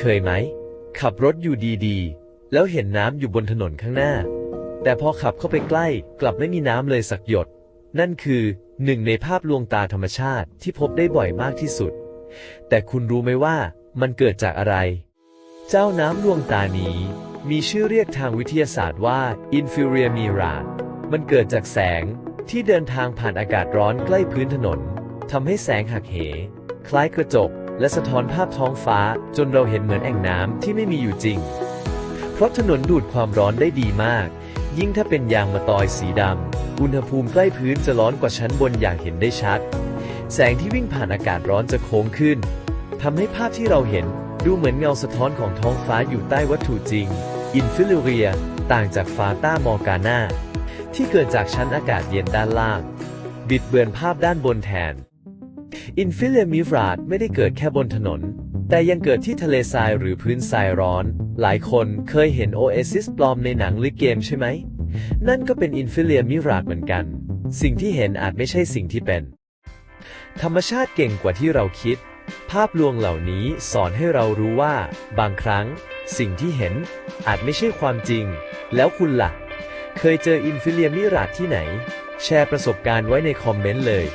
เคยไหม ขับรถอยู่ดีๆ แล้วเห็นน้ำอยู่บนถนนข้างหน้า แต่พอขับเข้าไปใกล้กลับไม่มีน้ำเลยสักหยด นั่นคือหนึ่งในภาพลวงตาธรรมชาติที่พบได้บ่อยมากที่สุด แต่คุณรู้ไหมว่ามันเกิดจากอะไร เจ้าน้ำลวงตานี้ มีชื่อเรียกทางวิทยาศาสตร์ว่า inferior mirage มันเกิดจากแสงที่เดินทางผ่านอากาศร้อนใกล้พื้นถนนทำให้แสงหักเห คล้ายกระจก และสะท้อนภาพท้องฟ้า จนเราเห็นเหมือนแอ่งน้ำที่ไม่มีอยู่จริง เพราะถนนดูดความร้อนได้ดีมาก ยิ่งถ้าเป็นยางมะตอยสีดำ อุณหภูมิใกล้พื้นจะร้อนกว่าชั้นบนอย่างเห็นได้ชัด แสงที่วิ่งผ่านอากาศร้อนจะโค้งขึ้นทำให้ภาพที่เราเห็นดูเหมือนเงาสะท้อนของท้องฟ้าอยู่ใต้วัตถุจริง อินฟิลูเรีย ต่างจากฟาต้ามอร์กานาที่เกิดจากชั้นอากาศเย็นด้านล่าง บิดเบือนภาพด้านบนแทน อินฟิเลมิฟราดไม่ได้เกิดแค่บนถนน แต่ยังเกิดที่ทะเลทรายหรือพื้นทรายร้อน หลายคนเคยเห็นโอเอซิสปลอมในหนังหรือเกมใช่ไหม นั่นก็เป็นอินฟิเลมิฟราดเหมือนกัน สิ่งที่เห็นอาจไม่ใช่สิ่งที่เป็น ธรรมชาติเก่งกว่าที่เราคิด ภาพลวงเหล่านี้สอนให้เรารู้ว่า บางครั้ง สิ่งที่เห็นอาจไม่ใช่ความจริง แล้วคุณล่ะ เคยเจออินฟิเลียมิราดที่ไหน แชร์ประสบการณ์ไว้ในคอมเมนต์เลย